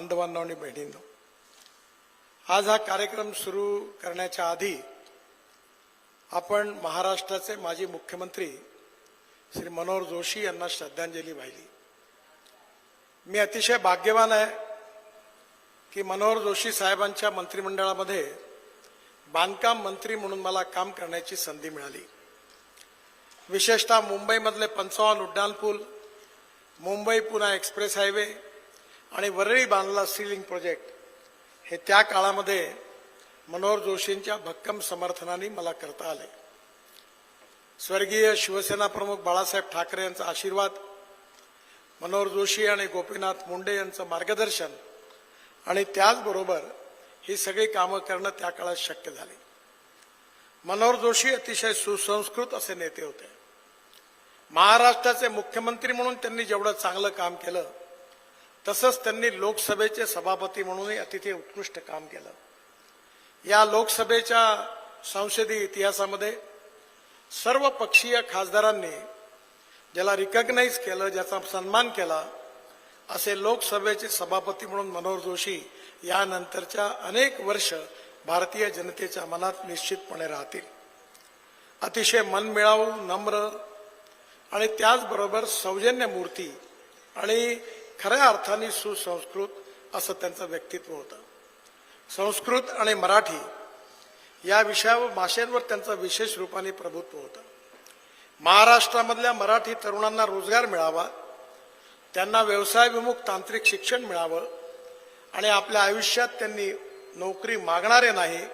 बांधवांना आणि बहिणींनो आज हा कार्यक्रम सुरू करण्याच्या आधी आपण महाराष्ट्राचे माजी मुख्यमंत्री श्री मनोहर जोशी यांना श्रद्धांजली वाहिली. मी अतिशय भाग्यवान आहे की मनोहर जोशी साहेबांच्या मंत्रिमंडळामध्ये बांधकाम मंत्री म्हणून मला काम करण्याची संधी मिळाली. विशेषतः मुंबईमधले पंचावन्न उड्डाणपूल मुंबई पुणे एक्सप्रेस हायवे आणि वरळी बांधला सिलिंग प्रोजेक्ट हे त्या काळामध्ये मनोहर जोशींच्या भक्कम समर्थनाने मला करता आले. स्वर्गीय शिवसेना प्रमुख बाळासाहेब ठाकरे यांचा आशीर्वाद मनोहर जोशी आणि गोपीनाथ मुंडे यांचं मार्गदर्शन आणि त्याचबरोबर ही सगळी कामं करणं त्या काळात शक्य झाले. मनोहर जोशी अतिशय सुसंस्कृत असे नेते होते. महाराष्ट्राचे मुख्यमंत्री म्हणून त्यांनी जेवढं चांगलं काम केलं तसंच त्यांनी लोकसभेचे सभापती म्हणूनही अतिथी उत्कृष्ट काम केलं. या लोकसभेच्या संसदीय इतिहासामध्ये सर्व पक्षीय खासदारांनी ज्याला रिकग्नाईज केलं ज्याचा सन्मान केला असे लोकसभेचे सभापती म्हणून मनोहर जोशी यानंतरच्या अनेक वर्ष भारतीय जनतेच्या मनात निश्चितपणे राहतील. अतिशय मनमिळावू नम्र आणि त्याचबरोबर सौजन्य मूर्ती आणि खऱ्या अर्थाने सुसंस्कृत असं त्यांचं व्यक्तित्व होतं. संस्कृत आणि मराठी या विषयावर भाषेंवर त्यांचं विशेष रूपाने प्रभुत्व होतं. महाराष्ट्रामधल्या मराठी तरुणांना रोजगार मिळावा त्यांना व्यवसायविमुख तांत्रिक शिक्षण मिळावं आणि आपल्या आयुष्यात त्यांनी नोकरी मागणारे नाही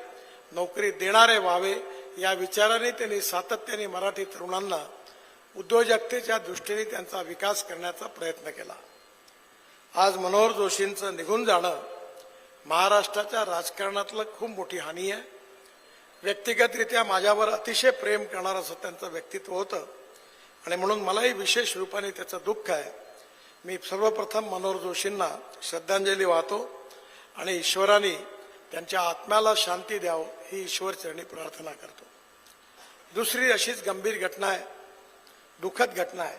नोकरी देणारे व्हावे या विचाराने त्यांनी सातत्याने मराठी तरुणांना उद्योजकतेच्या दृष्टीने त्यांचा विकास करण्याचा प्रयत्न केला. आज मनोहर जोशींचं निघून जाणं महाराष्ट्राच्या राजकारणातलं खूप मोठी हानी आहे. व्यक्तिगतरित्या माझ्यावर अतिशय प्रेम करणारं असं त्यांचं व्यक्तित्व होतं. आणि म्हणून मलाही विशेष रूपाने त्याचं दुःख आहे. मी सर्वप्रथम मनोहर जोशींना श्रद्धांजली वाहतो आणि ईश्वराने त्यांच्या आत्म्याला शांती द्यावं ही ईश्वरचरणी प्रार्थना करतो. दुसरी अशीच गंभीर घटना आहे दुःखद घटना आहे.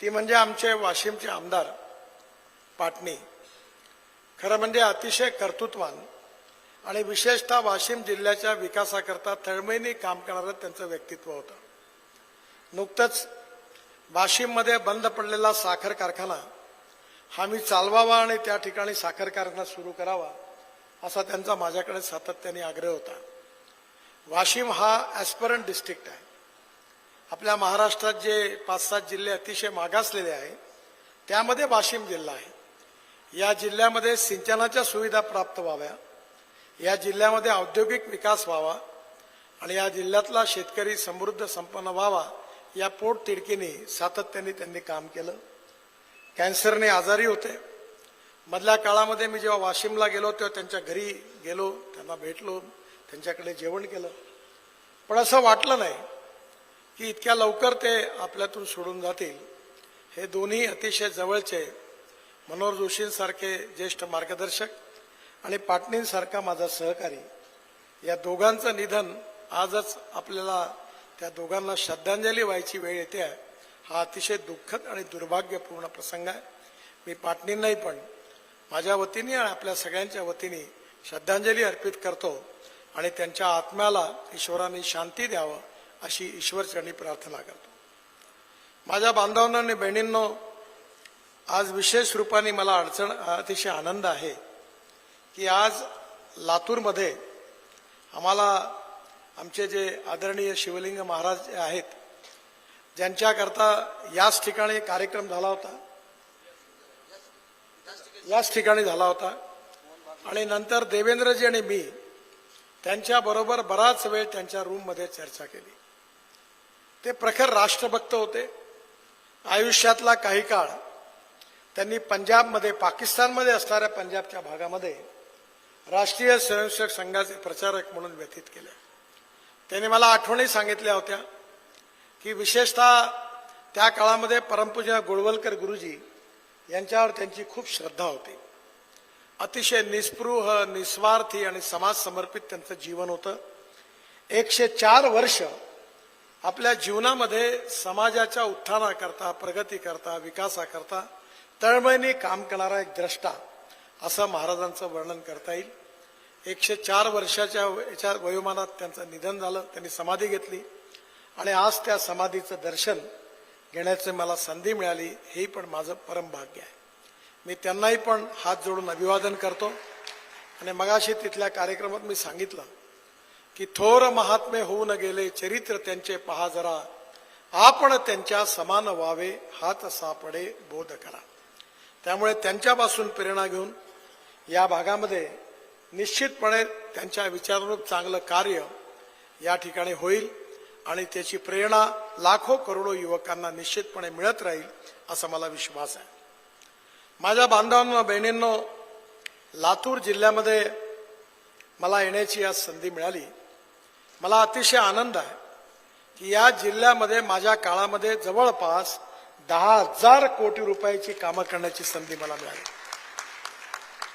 ती म्हणजे आमचे वाशिमचे आमदार पाटणी. खरं म्हणजे अतिशय कर्तृत्वान आणि विशेषतः वाशिम जिल्ह्याच्या विकासाकरता तळमळीने काम करणारं त्यांचं व्यक्तित्व होतं. नुकतंच वाशिममध्ये बंद पडलेला साखर कारखाना हा मी चालवावा आणि त्या ठिकाणी साखर कारखाना सुरू करावा असा त्यांचा माझ्याकडे सातत्याने आग्रह होता. वाशिम हा ॲस्परंट डिस्ट्रिक्ट आहे. आपल्या महाराष्ट्रात जे पाच सात जिल्हे अतिशय मागासलेले आहे त्यामध्ये वाशिम जिल्हा आहे. या जिल्ह्यामध्ये सिंचनाच्या सुविधा प्राप्त व्हाव्या या जिल्ह्यामध्ये औद्योगिक विकास व्हावा आणि या जिल्ह्यातला शेतकरी समृद्ध संपन्न व्हावा या पोटतिडकीने सातत्याने त्यांनी काम केलं. कॅन्सरने आजारी होते. मधल्या काळामध्ये मी जेव्हा वाशिमला गेलो तेव्हा त्यांच्या घरी गेलो त्यांना भेटलो त्यांच्याकडे जेवण केलं. पण असं वाटलं नाही की इतक्या लवकर ते आपल्यातून सोडून जातील. हे दोन्ही अतिशय जवळचे मनोहर जोशींसारखे ज्येष्ठ मार्गदर्शक आणि पाटणींसारखा माझा सहकारी या दोघांचं निधन आजच आपल्याला त्या दोघांना श्रद्धांजली व्हायची वेळ येते आहे. हा अतिशय दुःखद आणि दुर्भाग्यपूर्ण प्रसंग आहे. मी पाटणींनाही पण माझ्या वतीने आणि आपल्या सगळ्यांच्या वतीने श्रद्धांजली अर्पित करतो आणि त्यांच्या आत्म्याला ईश्वराने शांती द्यावं अशी ईश्वरचरणी प्रार्थना करतो. माझ्या बांधवांना आणि बहिणींनो आज विशेष रूपाने मला अडचण अतिशय आनंद आहे की आज लातूरमध्ये आम्हाला आमचे जे आदरणीय शिवलिंग महाराज आहेत ज्यांच्याकरता याच ठिकाणी कार्यक्रम झाला होता. याच ठिकाणी झाला होता. आणि नंतर देवेंद्रजी आणि मी त्यांच्याबरोबर बराच वेळ त्यांच्या रूममध्ये चर्चा केली. ते प्रखर राष्ट्रभक्त होते. आयुष्यातला काही काळ त्यांनी पंजाबमध्ये पाकिस्तानमध्ये असणाऱ्या पंजाबच्या भागामध्ये राष्ट्रीय स्वयंसेवक संघाचे प्रचारक म्हणून व्यतीत केले. त्यांनी मला आठवणी सांगितल्या होत्या की विशेषतः त्या काळामध्ये परमपूज्य गोळवलकर गुरुजी यांच्यावर त्यांची खूप श्रद्धा होती. अतिशय निस्पृह निस्वार्थी आणि समाज समर्पित त्यांचं जीवन होतं. एकशे चार वर्ष आपल्या जीवनामध्ये समाजाच्या उत्थानाकरता प्रगतीकरता विकासाकरता तळमळीने काम करणारा एक द्रष्टा असं महाराजांचं वर्णन करता येईल. एकशे चार वर्षाच्या याच्या वयोमानात त्यांचं निधन झालं त्यांनी समाधी घेतली आणि आज त्या समाधीचं दर्शन घेण्याची मला संधी मिळाली हे पण माझं परम भाग्य आहे. मी त्यांनाही पण हात जोडून अभिवादन करतो. आणि मगाशी तिथल्या कार्यक्रमात मी सांगितलं की थोर महात्मे होऊन गेले चरित्र त्यांचे पहा जरा आपण त्यांच्या समान व्हावे हात सापडे बोध करा. त्यामुळे त्यांच्यापासून प्रेरणा घेऊन या भागामध्ये निश्चितपणे त्यांच्या विचारानुरूप चांगलं कार्य या ठिकाणी होईल आणि त्याची प्रेरणा लाखो करोडो युवकांना निश्चितपणे मिळत राहील असा मला विश्वास आहे. माझ्या बांधवांना बहिणींनो लातूर जिल्ह्यामध्ये मला येण्याची आज संधी मिळाली. मला अतिशय आनंद आहे की या जिल्ह्यामध्ये माझ्या काळामध्ये जवळपास दहा हजार कोटी रुपयाची कामं करण्याची संधी मला मिळाली.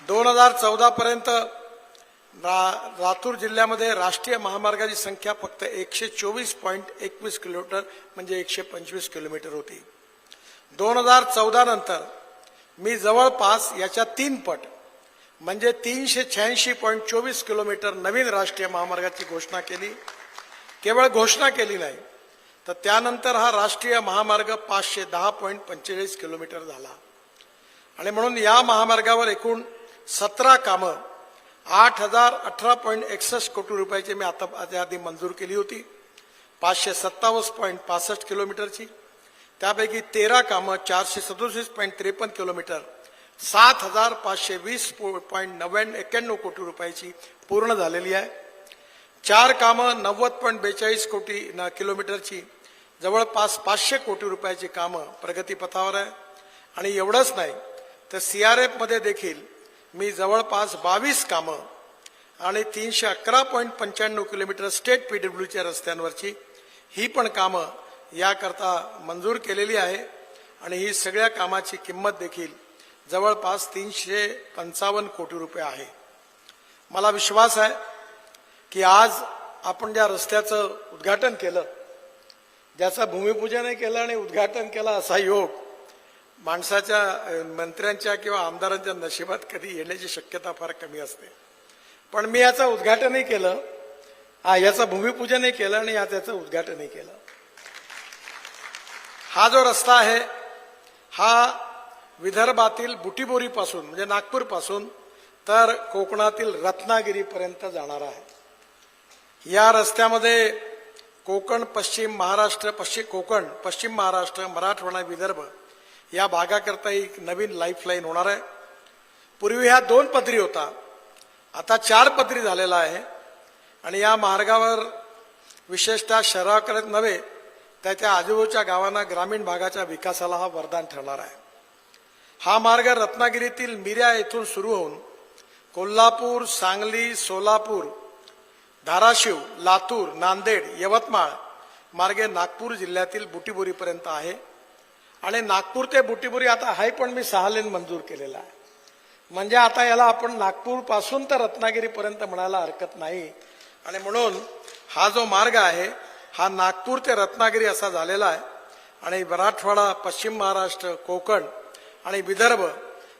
दोन हजार चौदा पर्यंत रा- लातूर जिल्ह्यामध्ये राष्ट्रीय महामार्गाची संख्या फक्त एकशे चोवीस पॉईंट एकवीस किलोमीटर म्हणजे एकशे पंचवीस किलोमीटर होती. दोन हजार चौदा नंतर मी जवळपास याच्या तीन पट म्हणजे तीनशे शहाऐंशी पॉईंट चोवीस किलोमीटर नवीन राष्ट्रीय महामार्गाची घोषणा केली. केवळ घोषणा केली नाही तर त्यानंतर हा राष्ट्रीय महामार्ग पाचशे दहा पॉईंट पंचेचाळीस किलोमीटर झाला. आणि म्हणून या महामार्गावर एकूण सतरा कामं आठ हजार अठरा पॉईंट एकसष्ट कोटी रुपयाची मी आता आधी मंजूर केली होती. पाचशे सत्तावन्न पॉईंट पासष्ट किलोमीटरची. त्यापैकी तेरा कामं चारशे सदोतीस पॉईंट त्रेपन्न किलोमीटर सात हजार पाचशे वीस पॉईंट नव्याण्णव एक्क्याण्णव कोटी रुपयाची पूर्ण झालेली आहे. चार कामं नव्वद पॉईंट बेचाळीस कोटी किलोमीटरची. जवळपास पाचशे कोटी रुपयाची कामं प्रगतीपथावर आहे. आणि एवढंच नाही तर सी आर एफमध्ये देखील मी जवळपास बावीस कामं आणि तीनशे अकरा पॉईंट पंच्याण्णव किलोमीटर स्टेट पी डब्ल्यूच्या रस्त्यांवरची ही पण कामं याकरता मंजूर केलेली आहे. आणि ही सगळ्या कामाची किंमत देखील जवळपास तीनशे पंचावन्न कोटी रुपये आहे. मला विश्वास आहे की आज आपण ज्या रस्त्याचं उद्घाटन केलं ज्याचा भूमिपूजनही केलं आणि उद्घाटन केला असा योग माणसाच्या मंत्र्यांच्या किंवा आमदारांच्या नशिबात कधी येण्याची शक्यता फार कमी असते. पण मी याचं उद्घाटनही केलं हा याचं भूमिपूजनही केलं आणि या त्याचं उद्घाटनही केलं. हा जो रस्ता आहे हा विदर्भातील बुटीबोरीपासून म्हणजे नागपूरपासून तर कोकणातील रत्नागिरीपर्यंत जाणारा आहे. या रस्त्यामध्ये कोकण पश्चिम महाराष्ट्र पश्चिम कोकण पश्चिम महाराष्ट्र मराठवाडा विदर्भ या भागाकरता एक नवीन लाईफलाईन होणार आहे. पूर्वी ह्या दोन पदरी होता. आता चार पदरी झालेला आहे. आणि या मार्गावर विशेषतः शहराकडे नव्हे त्याच्या आजूबाजूच्या गावांना ग्रामीण भागाच्या विकासाला हा वरदान ठरणार आहे. हा मार्ग रत्नागिरीतील मिऱ्या येथून सुरू होऊन कोल्हापूर सांगली सोलापूर धाराशिव लातूर नांदेड यवतमाळ मार्गे नागपूर जिल्ह्यातील बुटीबुरीपर्यंत आहे. आणि नागपूर ते बुटीबुरी आता हाय पण मी सहा लेन मंजूर केलेला आहे. म्हणजे आता याला आपण नागपूरपासून तर रत्नागिरीपर्यंत म्हणायला हरकत नाही. आणि म्हणून हा जो मार्ग आहे हा नागपूर ते रत्नागिरी असा झालेला आहे. आणि मराठवाडा पश्चिम महाराष्ट्र कोकण आणि विदर्भ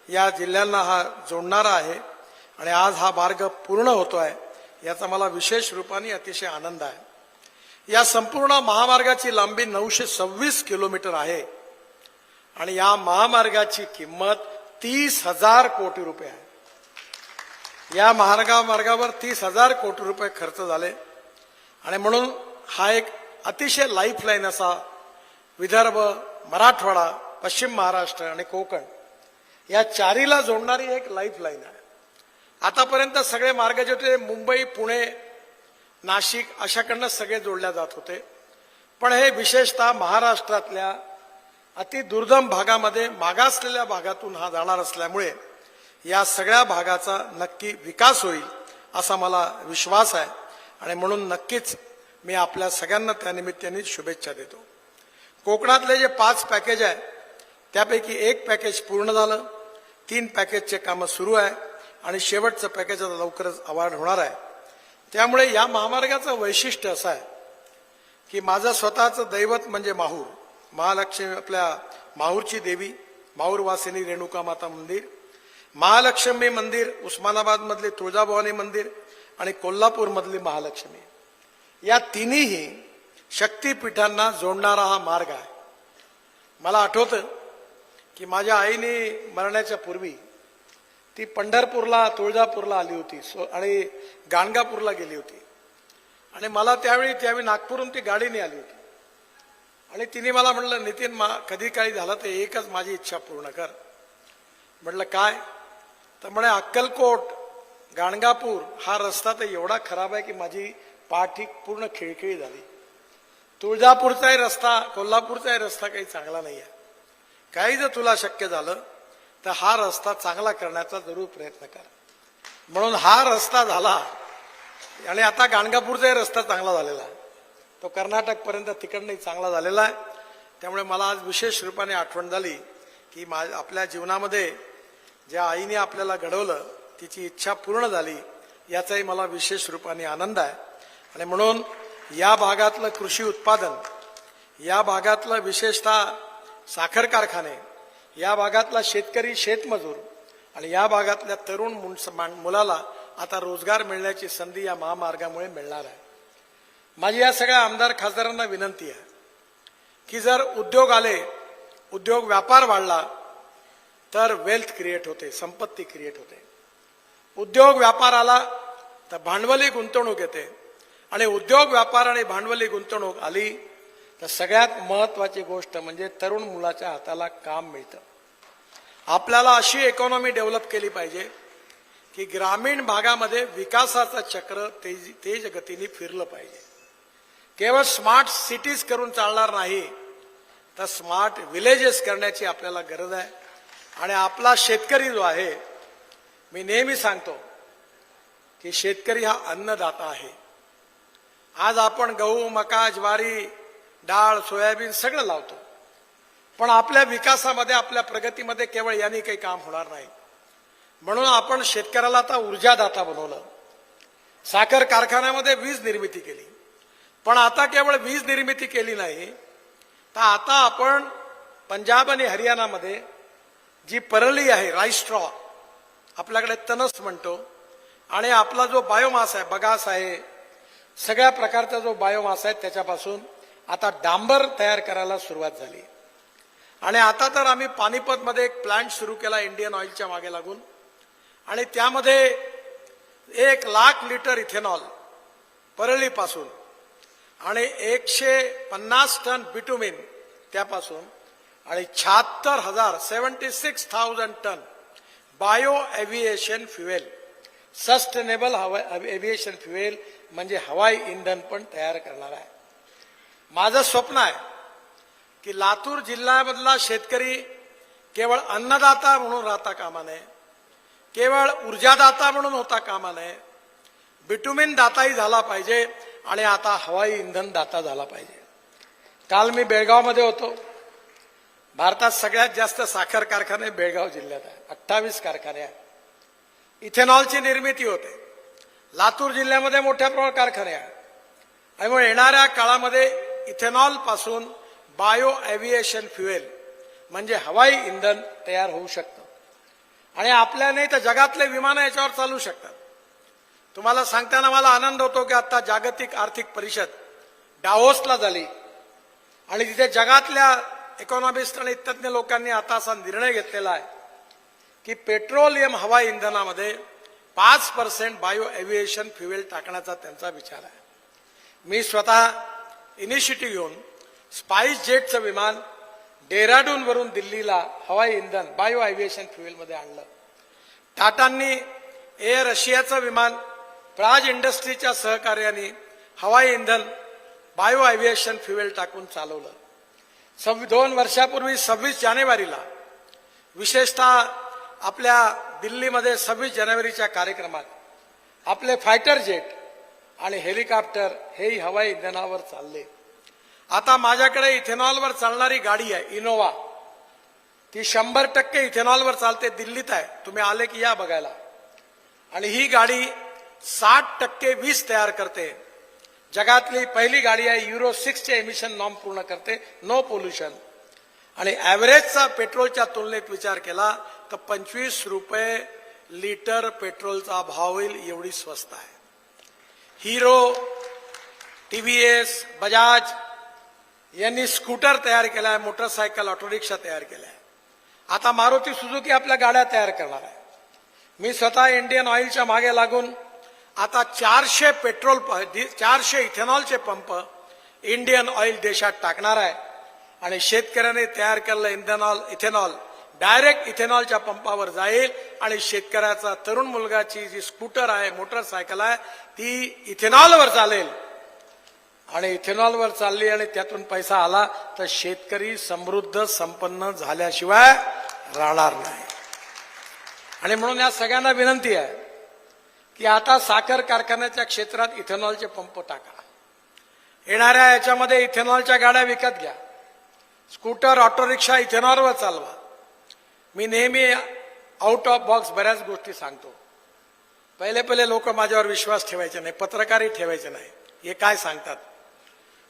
या जिल्ह्यांना हा जोडणारा आहे. आणि आज हा मार्ग पूर्ण होतो आहे याचा मला विशेष रूपाने अतिशय आनंद आहे. या संपूर्ण महामार्गाची लांबी नऊशे सव्वीस किलोमीटर आहे. आणि या महामार्गाची किंमत तीस हजार कोटी रुपये आहे. या महामार्गा मार्गावर तीस हजार कोटी रुपये खर्च झाले. आणि म्हणून हा एक अतिशय लाईफलाईन असा विदर्भ मराठवाडा पश्चिम महाराष्ट्र आणि कोकण या चारीला जोडणारी एक लाईफलाईन आहे. आतापर्यंत सगळे मार्ग जे होते मुंबई पुणे नाशिक अशाकडनं सगळे जोडल्या जात होते. पण हे विशेषतः महाराष्ट्रातल्या अति दुर्गम भागामध्ये मागासलेल्या भागातून हा जाणार असल्यामुळे या सगळ्या भागाचा नक्की विकास होईल असा मला विश्वास आहे. आणि म्हणून नक्कीच मी आपल्या सगळ्यांना त्यानिमित्ताने शुभेच्छा देतो. कोकणातले जे पाच पॅकेज आहे त्यापैकी एक पॅकेज पूर्ण झालं. तीन पॅकेजचे कामं सुरू आहे. आणि शेवटचं पॅकेज आता लवकरच अवार्ड होणार आहे. त्यामुळे या महामार्गाचं वैशिष्ट्य असं आहे की माझं स्वतःचं दैवत म्हणजे माहूर. महालक्ष्मी आपल्या माहूरची देवी माहूरवासिनी रेणुका माता मंदिर. महालक्ष्मी मंदिर उस्मानाबादमधले तुळजाभवानी मंदिर आणि कोल्हापूरमधली महालक्ष्मी. या तिन्ही शक्तीपीठांना जोडणारा हा मार्ग आहे. मला आठवतं की माझ्या आईने मरण्याच्या पूर्वी ती पंढरपूरला तुळजापूरला आली होती. सो आणि गाणगापूरला गेली होती. आणि मला त्यावेळी त्यावेळी नागपूरहून ती गाडीने आली होती. आणि तिने मला म्हटलं नितीन मा कधी काही झालं तर एकच माझी इच्छा पूर्ण कर. म्हटलं काय? तर म्हणे अक्कलकोट गाणगापूर हा रस्ता तर एवढा खराब आहे की माझी पाठी पूर्ण खिळखिळी झाली. तुळजापूरचाही रस्ता कोल्हापूरचाही रस्ता काही चांगला नाही आहे काही जर तुला शक्य झालं तर हा रस्ता चांगला करण्याचा जरूर प्रयत्न करा. म्हणून हा रस्ता झाला आणि आता गाणगापूरचाही रस्ता चांगला झालेला आहे. तो कर्नाटकपर्यंत तिकडनंही चांगला झालेला आहे. त्यामुळे मला आज विशेष रूपाने आठवण झाली की मा आपल्या जीवनामध्ये ज्या आईने आपल्याला घडवलं तिची इच्छा पूर्ण झाली याचाही मला विशेष रूपाने आनंद आहे. आणि म्हणून या भागातलं कृषी उत्पादन या भागातलं विशेषतः साखर कारखाने या भागातला शेतकरी शेतमजूर आणि या भागातल्या तरुण मान- मुलाला आता रोजगार मिळण्याची संधी या महामार्गामुळे मिळणार आहे. माझी या सगळ्या आमदार खासदारांना विनंती आहे की जर उद्योग आले उद्योग व्यापार वाढला तर वेल्थ क्रिएट होते संपत्ती क्रिएट होते. उद्योग व्यापार आला तर भांडवली गुंतवणूक येते आणि उद्योग व्यापार आणि भांडवली गुंतवणूक आली तर सगळ्यात महत्वाची गोष्ट म्हणजे तरुण मुलाच्या हाताला काम मिळतं. आपल्याला अशी इकॉनॉमी डेव्हलप केली पाहिजे की ग्रामीण भागामध्ये विकासाचं चक्र तेज तेज गतीने फिरलं पाहिजे. केवळ स्मार्ट सिटीज करून चालणार नाही तर स्मार्ट विलेजेस करण्याची आपल्याला गरज आहे. आणि आपला शेतकरी जो आहे मी नेहमी सांगतो की शेतकरी हा अन्नदाता आहे. आज आपण गहू मका ज्वारी डाळ सोयाबीन सगळं लावतो. पण आपल्या विकासामध्ये आपल्या प्रगतीमध्ये केवळ यांनी काही काम होणार नाही. म्हणून आपण शेतकऱ्याला आता ऊर्जादाता बनवलं. साखर कारखान्यामध्ये वीज निर्मिती केली. पण आता केवळ वीज निर्मिती केली नाही तर आता आपण पंजाब आणि हरियाणामध्ये जी परळी आहे राईस स्ट्रॉ आपल्याकडे तनस म्हणतो. आणि आपला जो बायोमास आहे बगास आहे सगळ्या प्रकारचा जो बायोमास आहे त्याच्यापासून आता डांबर तयार करायला सुरुवात झाली. आणि आता तर आम्ही पानिपतमध्ये एक प्लांट सुरू केला इंडियन ऑइलच्या मागे लागून. आणि त्यामध्ये एक लाख लिटर इथेनॉल परळीपासून आणि एकशे पन्नास टन बिटुमिन त्यापासून आणि शहात्तर हजार seventy six thousand ton bio aviation fuel sustainable हवा एव्हिएशन फ्युएल म्हणजे हवाई इंधन पण तयार करणार आहे. माझं स्वप्न आहे की लातूर जिल्ह्यामधला शेतकरी केवळ अन्नदाता म्हणून राहता कामा नये केवळ ऊर्जादाता म्हणून होता कामा नये बिटुमिन दाताही झाला पाहिजे आणि आता हवाई इंधन दाता झाला पाहिजे. काल मी बेळगावमध्ये होतो. भारतात सगळ्यात जास्त साखर कारखाने बेळगाव जिल्ह्यात आहे अठ्ठावीस कारखाने आहेत. इथेनॉलची निर्मिती होते. लातूर जिल्ह्यामध्ये मोठ्या प्रमाणात कारखाने आहेत. त्यामुळे येणाऱ्या काळामध्ये इथेनॉलपासून बायो एव्हिएशन फ्युएल म्हणजे हवाई इंधन तयार होऊ शकतं. आणि आपल्याने तर जगातले विमानं याच्यावर चालू शकतात. तुम्हाला सांगताना मला आनंद होतो की आता जागतिक आर्थिक परिषद डाओसला झाली. आणि तिथे जगातल्या इकॉनॉमिस्ट आणि तज्ज्ञ लोकांनी आता असा निर्णय घेतलेला आहे की पेट्रोलियम हवाई इंधनामध्ये पाच पर्सेंट बायो एव्हिएशन फ्युएल टाकण्याचा त्यांचा विचार आहे. मी स्वतः इनिशिएटिव्ह घेऊन स्पाइस जेटचं विमान डेहराडून वरून दिल्लीला हवाई इंधन बायो एव्हिएशन फ्युएलमध्ये आणलं. टाटांनी एअर रशियाचं विमान प्राज इंडस्ट्रीच्या सहकार्याने हवाई इंधन बायो एव्हिएशन फ्युएल टाकून चालवलं. सव्वी दोन वर्षापूर्वी सव्वीस जानेवारीला विशेषतः आपल्या दिल्लीमध्ये सव्वीस जानेवारीच्या कार्यक्रमात आपले फायटर जेट आणि हेलिकॉप्टर हेही हवाई इंधनावर चालले. आता माझ्याकडे इथेनॉलवर चालणारी गाडी आहे इनोवा. ती शंभर टक्के इथेनॉलवर चालते दिल्लीत आहे. तुम्ही आले की या बघायला. आणि ही गाडी साठ टक्के वीज तयार करते. जगातली पहिली गाडी आहे युरो सिक्सचे एमिशन नॉर्म पूर्ण करते नो पोल्युशन आणि ॲव्हरेजचा पेट्रोलच्या तुलनेत विचार केला तर पंचवीस रुपये लिटर पेट्रोलचा भाव होईल एवढी स्वस्त आहे. Hero T V S Bajaj यांनी स्कूटर तयार केला आहे मोटरसायकल ऑटोरिक्षा तयार केल्या. आहे आता मारुती सुझुकी आपल्या गाड्या तयार करणार आहे. मी स्वतः इंडियन ऑइलच्या मागे लागून आता चारशे पेट्रोल प- चारशे इथेनॉलचे पंप इंडियन ऑइल देशात टाकणार आहे. आणि शेतकऱ्याने तयार केलेलं इंधनॉल इथेनॉल डायरेक्ट इथेनॉलच्या पंपावर जाईल आणि शेतकऱ्याचा तरुण मुलगाची जी स्कूटर आहे मोटरसायकल आहे ती इथेनॉलवर चालेल. आणि इथेनॉलवर चालली आणि त्यातून पैसा आला तर शेतकरी समृद्ध संपन्न झाल्याशिवाय राहणार नाही. आणि म्हणून या सगळ्यांना विनंती आहे की आता साखर कारखान्याच्या क्षेत्रात इथेनॉलचे पंप टाका. येणाऱ्या याच्यामध्ये इथेनॉलच्या गाड्या विकत घ्या. स्कूटर ऑटो रिक्षा इथेनॉलवर चालवा. मी नेहमी आउट ऑफ बॉक्स बऱ्याच गोष्टी सांगतो. पहिले पहिले लोक माझ्यावर विश्वास ठेवायचे नाही पत्रकारही ठेवायचे नाही. हे काय सांगतात?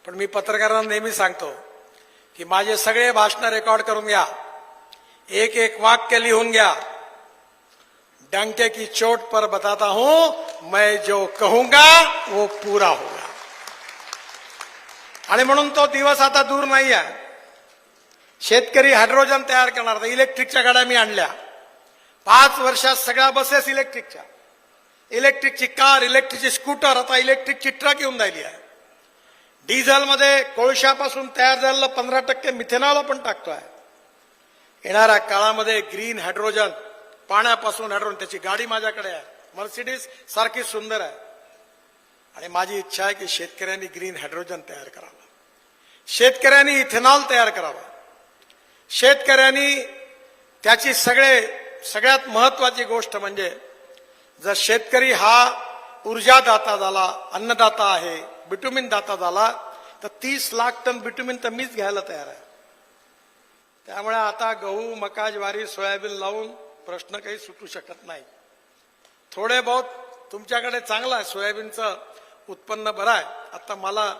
पण मी पत्रकारांना नेहमी सांगतो की माझे सगळे भाषणं रेकॉर्ड करून घ्या. एक एक वाक्य लिहून घ्या. डंके की चोट पर बताता हूं मैं जो कहूंगा वो पूरा होगा. आणि म्हणून तो दिवस आता दूर नाही आहे शेतकरी हायड्रोजन तयार करणार. तर इलेक्ट्रिकच्या गाड्या मी आणल्या. पाच वर्षात सगळ्या बसेस इलेक्ट्रिकच्या. इलेक्ट्रिकची कार इलेक्ट्रिकची स्कूटर आता इलेक्ट्रिकची ट्रक येऊन राहिली आहे. डिझेलमध्ये कोळशापासून तयार झालेलं पंधरा टक्के मिथेनॉल आपण टाकतोय येणाऱ्या काळामध्ये ग्रीन हायड्रोजन पाण्यापासून हायड्रोजन त्याची गाडी माझ्याकडे आहे. मर्सिडीज सारखी सुंदर आहे. आणि माझी इच्छा आहे की शेतकऱ्यांनी ग्रीन हायड्रोजन तयार करावं. शेतकऱ्यांनी इथेनॉल तयार करावं. शेतकऱ्यांनी त्याची सगळे सगळ्यात महत्वाची गोष्ट म्हणजे जर शेतकरी हा ऊर्जादाता झाला अन्नदाता आहे बिटुमिन दाता झाला तर तीस लाख टन बिटुमिन तर मीच घ्यायला तयार आहे. त्यामुळे आता गहू मका ज्वारी सोयाबीन लावून प्रश्न काही सुटू शकत नाही. थोडे बहुत तुमच्याकडे चांगलं आहे सोयाबीनचं उत्पन्न बरं आहे. आता मला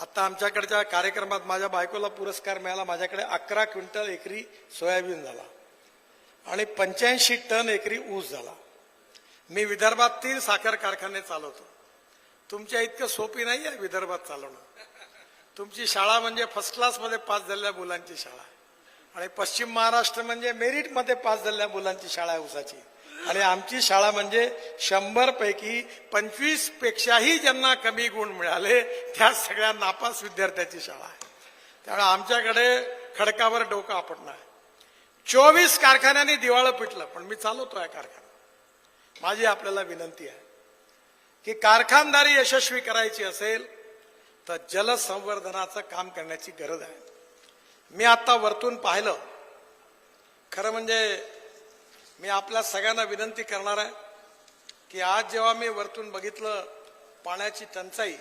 आता आमच्याकडच्या कार्यक्रमात माझ्या बायकोला पुरस्कार मिळाला. माझ्याकडे अकरा क्विंटल एकरी सोयाबीन झाला. आणि पंच्याऐंशी टन एकरी ऊस झाला. मी विदर्भात तीन साखर कारखाने चालवतो. तुमच्या इतकं सोपी नाही आहे विदर्भात चालवणं. तुमची शाळा म्हणजे फर्स्ट क्लासमध्ये पास झालेल्या मुलांची शाळा. आणि पश्चिम महाराष्ट्र म्हणजे मेरिटमध्ये पास झालेल्या मुलांची शाळा आहे ऊसाची. आणि आमची शाळा म्हणजे शंभर पैकी पंचवीस पेक्षाही ज्यांना कमी गुण मिळाले त्या सगळ्या नापास विद्यार्थ्याची शाळा आहे. त्यामुळे आमच्याकडे खडकावर डोकं आपण आहे. चोवीस कारखान्यांनी दिवाळं पिटलं पण मी चालवतो आहे कारखाना माझी आपल्याला विनंती आहे की कारखानदारी यशस्वी करायची असेल तर जलसंवर्धनाचं काम करण्याची गरज आहे. मी आता वरतून पाहिलं खरं म्हणजे मी आपल्या सगळ्यांना विनंती करणार आहे की आज जेव्हा मी वरतून बघितलं पाण्याची टंचाई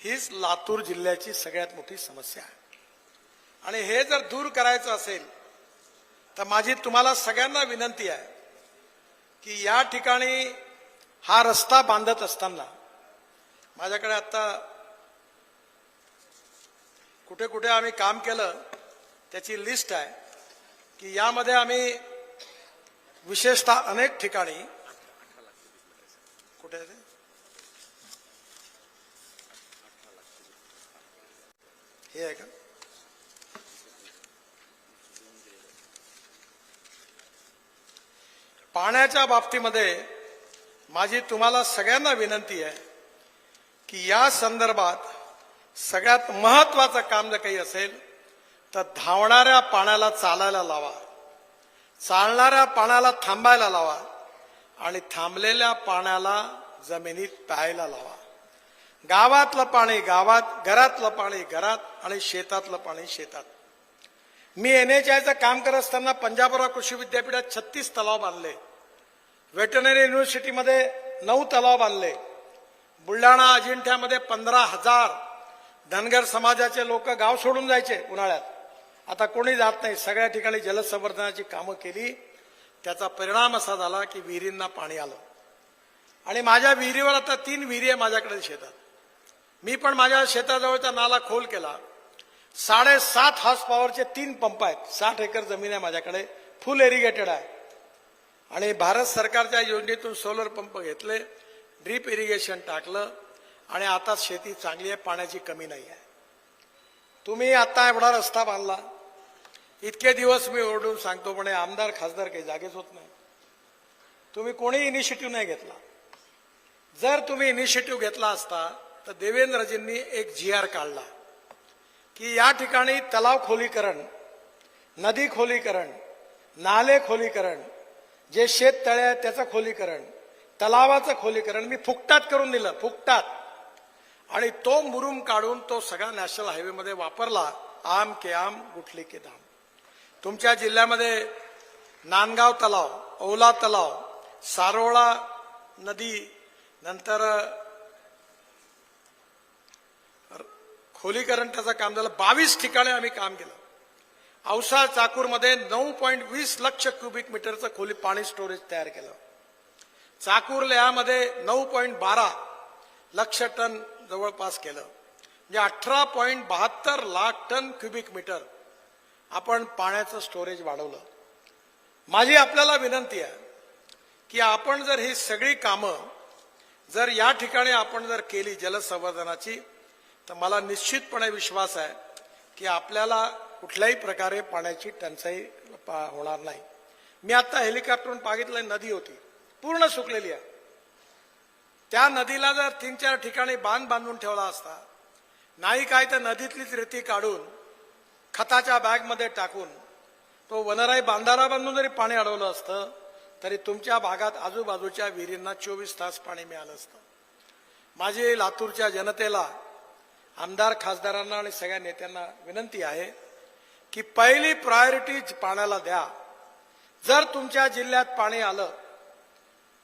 हीच लातूर जिल्ह्याची सगळ्यात मोठी समस्या आहे. आणि हे जर दूर करायचं असेल तर माझी तुम्हाला सगळ्यांना विनंती आहे की या ठिकाणी हा रस्ता बांधत असताना माझ्याकडे आता कुठे कुठे आम्ही काम केलं त्याची लिस्ट आहे की यामध्ये आम्ही विशेषतः अनेक ठिकाणी कुठे हे आहे का? पाण्याच्या बाबतीमध्ये माझी तुम्हाला सगळ्यांना विनंती आहे की या संदर्भात सगळ्यात महत्वाचं काम जर काही असेल तर धावणाऱ्या पाण्याला चालायला लावा. चालणाऱ्या पाण्याला थांबायला लावा आणि थांबलेल्या पाण्याला जमिनीत प्यायला लावा. गावातलं पाणी गावात घरातलं पाणी घरात आणि शेतातलं पाणी शेतात. मी एन एच आयचं काम करत असताना पंजाबराव कृषी विद्यापीठात छत्तीस तलाव बांधले. वेटनरी युनिव्हर्सिटीमध्ये नऊ तलाव बांधले. बुलढाणा अजिंठ्यामध्ये पंधरा हजार धनगर समाजाचे लोक गाव सोडून जायचे उन्हाळ्यात. आता कोणी जात नाही. सगळ्या ठिकाणी जलसंवर्धनाची कामं केली. त्याचा परिणाम असा झाला की विहिरींना पाणी आलं. आणि माझ्या विहिरीवर आता तीन विहिरी आहे माझ्याकडे शेतात. मी पण माझ्या शेताजवळचा नाला खोल केला. साडेसात हॉर्स पॉवरचे तीन पंप आहेत. साठ एकर जमीन आहे माझ्याकडे. फुल इरिगेटेड आहे. आणि भारत सरकारच्या योजनेतून सोलर पंप घेतले. ड्रीप इरिगेशन टाकलं. आणि आता शेती चांगली आहे. पाण्याची कमी नाही आहे. तुम्ही आता एवढा रस्ता बांधला. इतके दिवस मी ओरडून सांगतो पण आमदार खासदार काही जागेच होत नाही. तुम्ही कोणी इनिशिएटिव्ह नाही घेतला. जर तुम्ही इनिशिएटिव्ह घेतला असता तर देवेंद्रजींनी एक जी आर काढला. की या ठिकाणी तलाव खोलीकरण नदी खोलीकरण नाले खोलीकरण जे शेत तळे आहेत त्याचं खोलीकरण तलावाचं खोलीकरण मी फुकटात करून दिलं फुकटात. आणि तो मुरुम काढून तो सगळा नॅशनल हायवेमध्ये वापरला आम के आम गुठली के दाम तुमच्या जिल्ह्यामध्ये नांदगाव तलाव औला तलाव सारोळा नदी नंतर खोलीकरण त्याचं काम झालं. बावीस ठिकाणी आम्ही काम केलं. औसा चाकूरमध्ये नऊ पॉईंट वीस लक्ष क्युबिक मीटरचं खोली पाणी स्टोरेज तयार केलं. चाकूर लेहामध्ये नऊ पॉईंट बारा लक्ष टन जवळपास केलं. म्हणजे अठरा पॉईंट बहात्तर लाख टन क्युबिक मीटर आपण पाण्याचं स्टोरेज वाढवलं. माझी आपल्याला विनंती आहे की आपण जर ही सगळी कामं जर या ठिकाणी आपण जर केली जलसंवर्धनाची तर मला निश्चितपणे विश्वास आहे की आपल्याला कुठल्याही प्रकारे पाण्याची टंचाई पा- होणार नाही. मी आता हेलिकॉप्टरवरून पागितलं नदी होती. पूर्ण सुकलेली आहे. त्या नदीला जर तीन चार ठिकाणी बांध बांधून ठेवला असता नाही काय तर नदीतलीच रेती काढून खताच्या बॅगमध्ये टाकून तो वनराई बांधारा बांधून जरी पाणी अडवलं असतं तरी तुमच्या भागात आजूबाजूच्या विहिरींना चोवीस तास पाणी मिळालं असतं. माझी लातूरच्या जनतेला आमदार खासदारांना आणि सगळ्या नेत्यांना विनंती आहे की पहिली प्रायोरिटी पाण्याला द्या. जर तुमच्या जिल्ह्यात पाणी आलं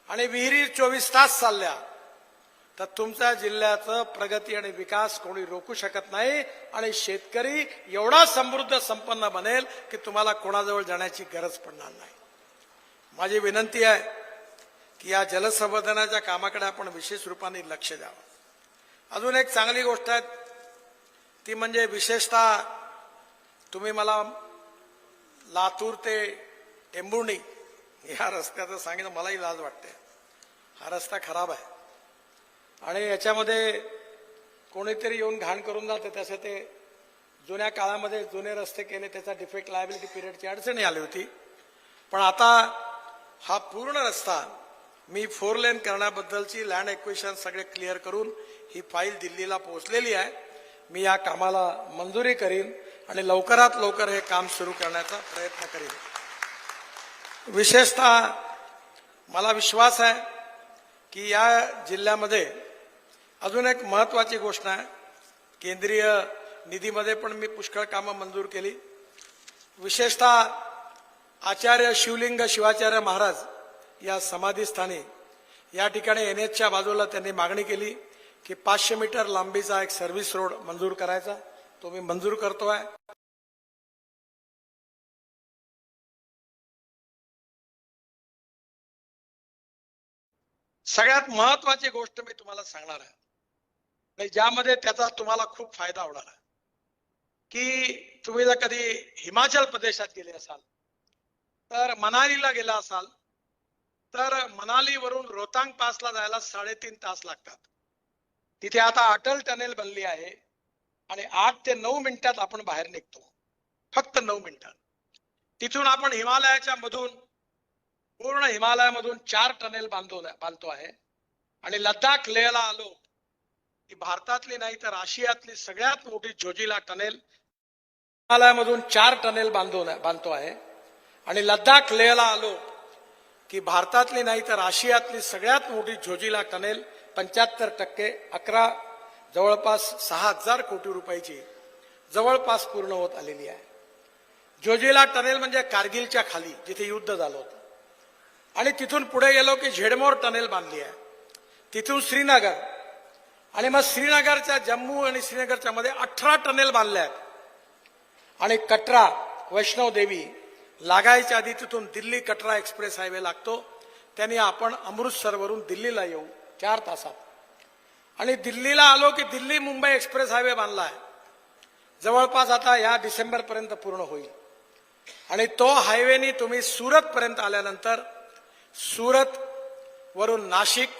आणि विहिरी चोवीस तास चालल्या तर तुमच्या जिल्ह्याचं प्रगती आणि विकास कोणी रोखू शकत नाही आणि शेतकरी एवढा समृद्ध संपन्न बनेल की तुम्हाला कोणाजवळ जाण्याची गरज पडणार नाही. माझी विनंती आहे की या जलसंवर्धनाच्या कामाकडे आपण विशेष रूपाने लक्ष द्यावं. अजून एक चांगली गोष्ट आहे ती म्हणजे विशेषतः तुम्ही मला लातूर ते टेंबुर्णी या रस्त्याचं सांगितलं मलाही लाज वाटते. हा रस्ता खराब आहे. आणि याच्यामध्ये कोणीतरी येऊन घाण करून जाते तसं ते जुन्या काळामध्ये जुने रस्ते केले त्याचा डिफेक्ट लायबिलिटी पिरियडची अडचणी आली होती. पण आता हा पूर्ण रस्ता मी फोर लेन करण्याबद्दलची लँड एक्वेशन सगळे क्लिअर करून ही फाईल दिल्लीला पोहोचलेली आहे. मी या कामाला मंजुरी करीन आणि लवकरात लवकर हे काम सुरू करण्याचा प्रयत्न करीन. विशेषतः मला विश्वास आहे की या जिल्ह्यामध्ये अजून एक महत्वाची गोष्ट आहे. केंद्रीय निधीमध्ये पण मी पुष्कळ कामं मंजूर केली. विशेषतः आचार्य शिवलिंग शिवाचार्य महाराज या समाधीस्थानी या ठिकाणी एन एचच्या बाजूला त्यांनी मागणी केली की पाचशे मीटर लांबीचा एक सर्व्हिस रोड मंजूर करायचा. तो मी मंजूर करतो आहे सगळ्यात महत्वाची गोष्ट मी तुम्हाला सांगणार आहे. आणि ज्यामध्ये त्याचा तुम्हाला खूप फायदा होणार की तुम्ही जर कधी हिमाचल प्रदेशात गेले असाल तर मनालीला गेला असाल तर मनालीवरून रोहतांग पासला जायला साडेतीन तास लागतात. तिथे आता अटल टनेल बनली आहे आणि आठ ते नऊ मिनिटात आपण बाहेर निघतो. फक्त नऊ मिनिटात. तिथून आपण हिमालयाच्या मधून पूर्ण हिमालयामधून चार टनेल बांधतो बांधतो आहे. आणि लडाख लेहला आलो की भारतातली नाही तर आशियातली सगळ्यात मोठी जोजिला टनेल हिमालयामधून चार टनेल बांधून बांधतो आहे. आणि लद्दाख लेहला आलो की भारतातली नाही तर आशियातली सगळ्यात मोठी झोजिला टनेल पंच्याहत्तर टक्के अकरा जवळपास सहा हजार कोटी रुपयाची जवळपास पूर्ण होत आलेली आहे. जोजिला टनेल म्हणजे कारगिलच्या खाली जिथे युद्ध झालं होतं. आणि तिथून पुढे गेलो की झेडमोर टनेल बांधली आहे. तिथून श्रीनगर आणि मग श्रीनगरच्या जम्मू आणि श्रीनगरच्या मध्ये अठरा टनेल बांधल्या आहेत. आणि कटरा वैष्णव देवी लागायच्या आधी तिथून दिल्ली कटरा एक्सप्रेस हायवे लागतो. त्यांनी आपण अमृतसरवरून दिल्लीला येऊ चार तासात. आणि दिल्लीला आलो की दिल्ली मुंबई एक्सप्रेस हायवे बांधला आहे. जवळपास आता या डिसेंबरपर्यंत पूर्ण होईल. आणि तो हायवेनी तुम्ही सुरतपर्यंत आल्यानंतर सुरत वरून नाशिक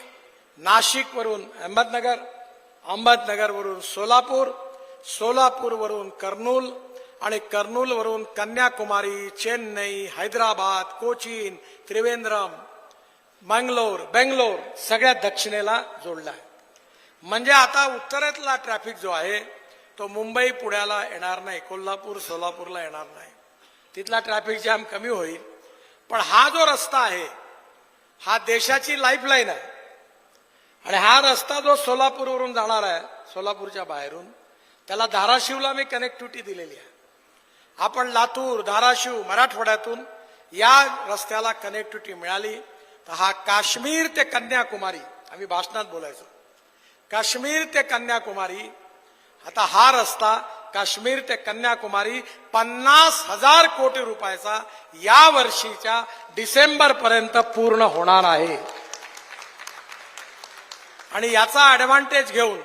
नाशिक वरून अहमदनगर अहमदनगर वरून सोलापूर सोलापूर वरून कर्नूल आणि कर्नूल वरून कन्याकुमारी चेन्नई हैदराबाद कोचीन त्रिवेंद्रम मंगलोर बेंगलोर सगळ्या दक्षिणेला जोडला आहे. म्हणजे आता उत्तरेतला ट्रॅफिक जो आहे तो मुंबई पुण्याला येणार नाही कोल्हापूर सोलापूरला येणार नाही. तिथला ट्रॅफिक जॅम कमी होईल. पण हा जो रस्ता आहे हा देशाची लाईफलाईन आहे. आणि हा रस्ता जो सोलापूरवरून जाणार आहे सोलापूरच्या बाहेरून त्याला धाराशिवला मी कनेक्टिव्हिटी दिलेली आहे. आपण लातूर धाराशिव मराठवाड्यातून या रस्त्याला कनेक्टिव्हिटी मिळाली. तर हा काश्मीर ते कन्याकुमारी आम्ही भाषणात बोलायचो. काश्मीर ते कन्याकुमारी आता हा रस्ता काश्मीर ते कन्याकुमारी पन्नास हजार कोटी रुपयाचा या वर्षीच्या डिसेंबर पर्यंत पूर्ण होणार आहे. आणि याचा ऍडव्हान्टेज घेऊन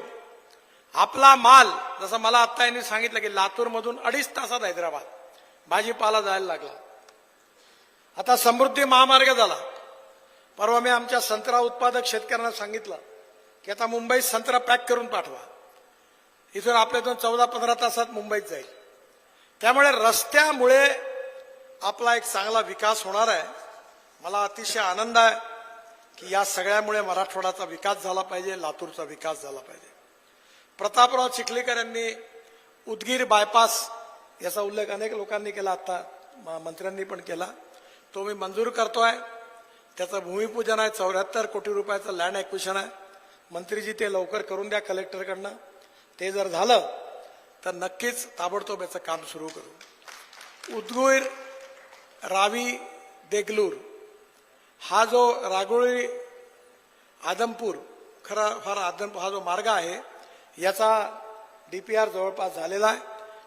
आपला माल जसं मला आत्ता यांनी सांगितलं की लातूरमधून अडीच तासात हैदराबाद भाजीपाला जायला लागला. आता समृद्धी महामार्ग झाला. परवा मी आमच्या संत्रा उत्पादक शेतकऱ्यांना सांगितलं की आता मुंबईत संत्रा पॅक करून पाठवा. इथून आपल्यातून चौदा पंधरा तासात मुंबईत जाईल. त्यामुळे रस्त्यामुळे आपला एक चांगला विकास होणार आहे. मला अतिशय आनंद आहे. की या सगळ्यामुळे मराठवाड्याचा विकास झाला पाहिजे लातूरचा विकास झाला पाहिजे. प्रतापराव चिखलीकर यांनी उदगीर बायपास याचा उल्लेख अनेक लोकांनी केला आता मंत्र्यांनी पण केला. तो मी मंजूर करतोय. त्याचं भूमिपूजन आहे चौऱ्याहत्तर कोटी रुपयाचं लँड ॲक्विशन आहे. मंत्रीजी ते लवकर करून द्या कलेक्टरकडनं ते जर झालं तर नक्कीच ताबडतोब याचं काम सुरू करू. उदगीर रावी देगलूर हा जो रागोळी आदमपूर खरा फार आदमपूर हा जो मार्ग आहे याचा डी पी आर जवळपास झालेला आहे.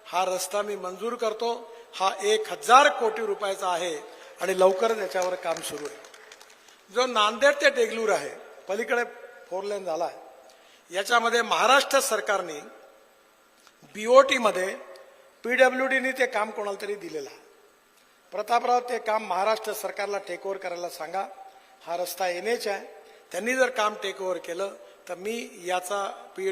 हा रस्ता मी मंजूर करतो. हा एक हजार कोटी रुपयाचा आहे आणि लवकरच याच्यावर काम सुरू आहे. जो नांदेड ते देगलूर आहे पलीकडे फोर लेन झाला आहे. याच्यामध्ये महाराष्ट्र सरकारने बीओटीमध्ये पी डब्ल्यू डीने ते काम कोणाला तरी दिलेलं आहे. प्रतापराव ते काम महाराष्ट्र सरकारला टेकओव्हर करायला सांगा. हा रस्ता एनएच आहे. त्यांनी जर काम टेकओव्हर केलं तर मी याचा पी